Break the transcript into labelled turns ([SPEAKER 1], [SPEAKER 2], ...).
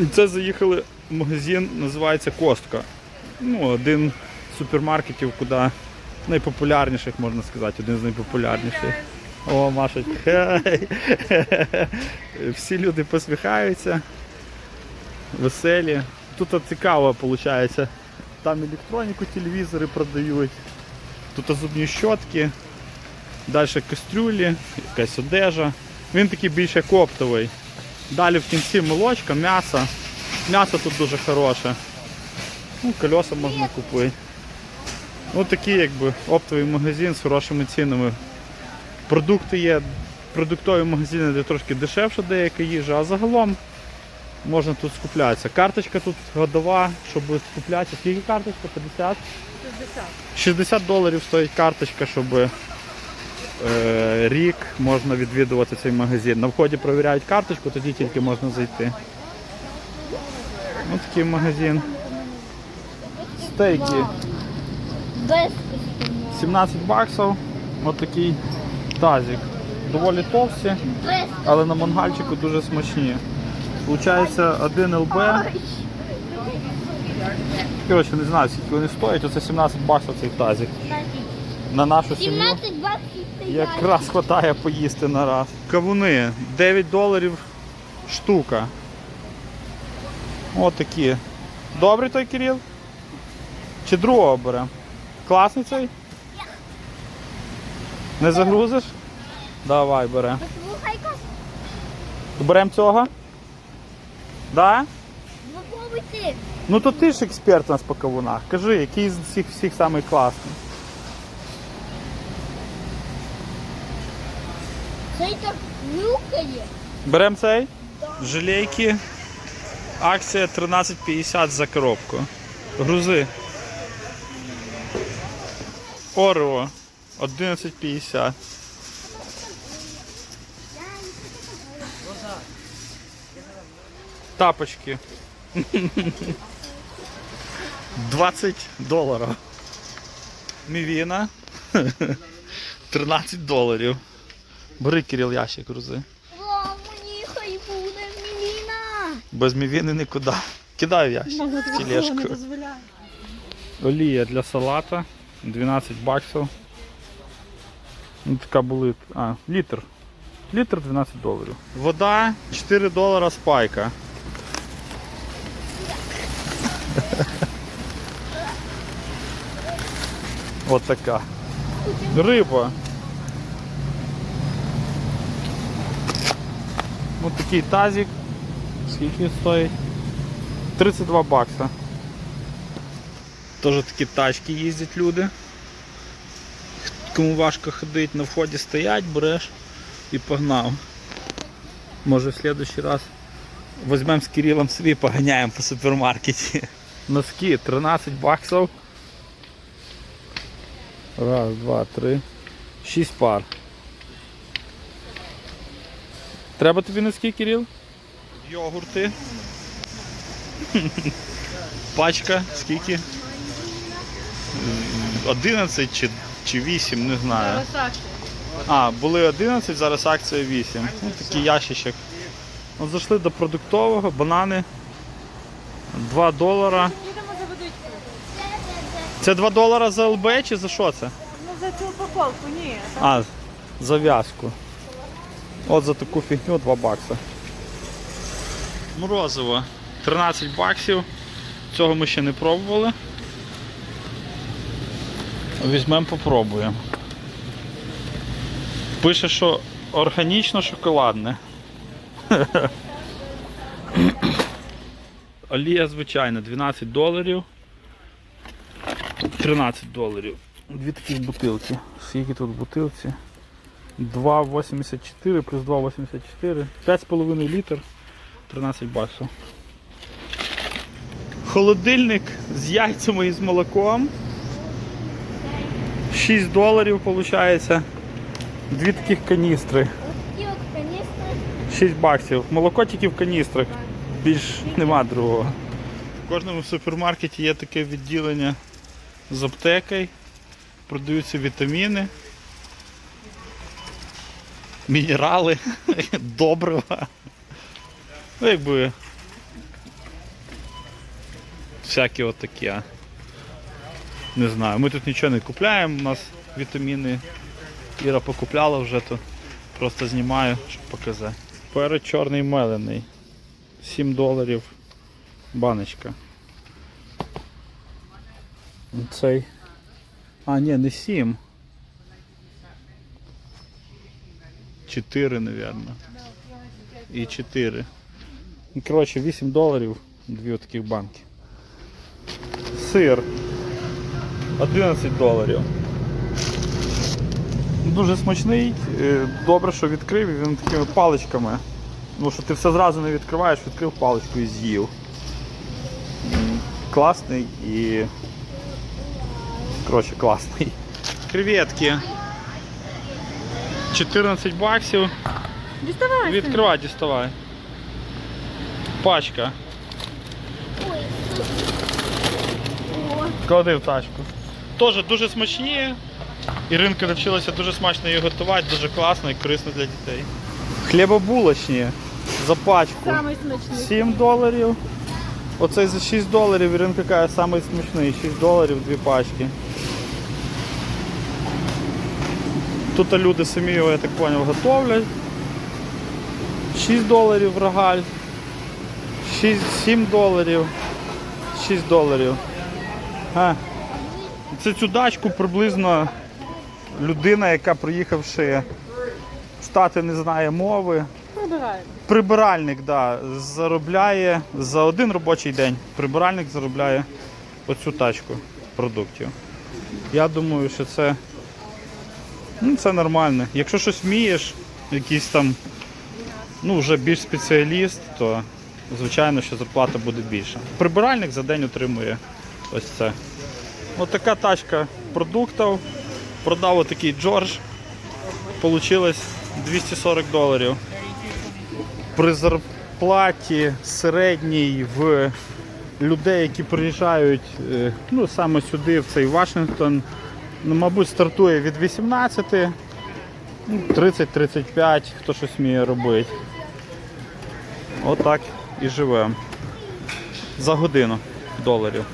[SPEAKER 1] І це заїхали в магазин, називається Костка. Ну, один з супермаркетів, куди найпопулярніших, можна сказати, один з найпопулярніших. О, хей. Всі люди посміхаються, веселі. Тут цікаво виходить. Там електроніку, телевізори продають, тут зубні щотки, далі кастрюлі, якась одежа. Він такий більш як оптовий. Далі в кінці молочка, м'ясо. М'ясо тут дуже хороше. Ну, колеса можна купити. Ну такий якби оптовий магазин з хорошими цінами. Продукти є, продуктові магазини, де трошки дешевша деяка їжа, а загалом можна тут скуплятися. Карточка тут годова, щоб скуплятися. Скільки карточка? 50?
[SPEAKER 2] 60.
[SPEAKER 1] 60 доларів стоїть карточка, щоб рік можна відвідувати цей магазин. На вході перевіряють карточку, тоді тільки можна зайти. Ось такий магазин. Стейки 17 баксів. Ось такий тазик. Доволі товсті, але на мангальчику дуже смачні. Получається 1 ЛБ. Коротше, не знаю, скільки вони стоять. Оце 17 баксів цей тазик. На нашу сім'ю.
[SPEAKER 2] 17 баксів стоять.
[SPEAKER 1] Якраз хватає поїсти на раз. Кавуни 9 доларів штука. От такі. Добрий той Кирил? Чи другого беремо? Класний цей? Не загрузиш? Давай.
[SPEAKER 2] Послухай-ка,
[SPEAKER 1] Беремо цього? Да?
[SPEAKER 2] попробуйте.
[SPEAKER 1] Ну то ти ж експерт у нас по кавунах. Кажи, який з всіх всіх самий класний.
[SPEAKER 2] Цей так нюкає.
[SPEAKER 1] Беремо цей? Желейки. Акція 13,50 за коробку. Грузи. Орео 11,50. Тапочки. 20 доларів. Мівіна. 13 доларів. Бери Кирил ящик грузи.
[SPEAKER 2] О, мені хай буде міліна.
[SPEAKER 1] Без мівіни нікуди. Кидаю ящик. Олія для салата 12 баксів. Ну, така були. А, літр. Літр 12 доларів. Вода 4 долара спайка. От така. Риба. Ось такий тазик. Скільки стоїть? 32 бакса. Теж такі тачки їздять люди. Кому важко ходити, на вході стоять, береш і погнав. Може в следующий раз візьмемо з Кирилом собі поганяємо по супермаркеті. Носки 13 баксів. Раз, два, три. Шість пар. Треба тобі носки, Кирил? Йогурти. Пачка, скільки? 11 чи, чи 8, не знаю. А, були 11, зараз акція 8. Ну, такий ящичок. От зайшли до продуктового, банани 2 долара. Це 2 долара за ЛБ чи за що це?
[SPEAKER 3] Ну за цю упаковку, ні.
[SPEAKER 1] А, за в'язку. От за таку фігню 2 бакса. Морозиво 13 баксів. Цього ми ще не пробували. Візьмемо, попробуємо. Пише, що органічно шоколадне. Олія звичайна 12 доларів. 13 доларів. Дві такі бутилки. Скільки тут бутилці? 2,84 плюс 2,84. 5,5 літр. 13 баксів. Холодильник з яйцями і з молоком. 6 доларів виходить. Дві таких каністри.
[SPEAKER 2] Ось от каністри.
[SPEAKER 1] 6 баксів. Молоко тільки в каністрах. Більш нема другого. В кожному супермаркеті є таке відділення з аптекою. Продаються вітаміни, мінерали, добрива. Ну, якби всякі от такі. Не знаю, ми тут нічого не купляємо, у нас вітаміни Іра покупляла вже, то просто знімаю, щоб показати. Перед чорний мелений. 7 доларів баночка. Цей. А, ні, не 7. 4, напевно. І 4. Ну, Коротше, 8 доларів, дві таких банки. Сир. 11 доларів. Дуже смачний. Е, Добре, що відкрив, і він такими паличками. Ну, що ти все зразу не відкриваєш, відкрив паличку і з'їв. Класний і. Коротше, класний. Креветки. 14 баксів.
[SPEAKER 3] Діставай.
[SPEAKER 1] Відкривай, діставай. Пачка. Клади в тачку. Теж дуже смачні. Іринка навчилася дуже смачно її готувати, дуже класно і корисно для дітей. Хлібобулочні за пачку.
[SPEAKER 3] Самий смачний.
[SPEAKER 1] 7 доларів. Оцей за 6 доларів Іринка каже, самий смачний. 6 доларів дві пачки. Тут люди самі його, я так зрозумів, готовлять. 6 доларів рогаль. 6, 7 доларів. 6 доларів. А. Це цю дачку приблизно людина, яка приїхавши в Штати не знає мови.
[SPEAKER 3] Пробираємо.
[SPEAKER 1] Прибиральник, да, заробляє за один робочий день. Прибиральник заробляє оцю тачку продуктів. Я думаю, що це, ну, це нормально. Якщо щось вмієш, якийсь там ну, вже більш спеціаліст, то звичайно, що зарплата буде більша. Прибиральник за день отримує ось це. Ось така тачка продуктів. Продав отакий Джордж. Получилось 240 доларів при зарплаті середній в людей, які приїжджають е, ну, саме сюди, в цей Вашингтон, ну, мабуть, стартує від 18, ну, 30-35, хто щось вміє робити. Отак і живемо. За годину доларів.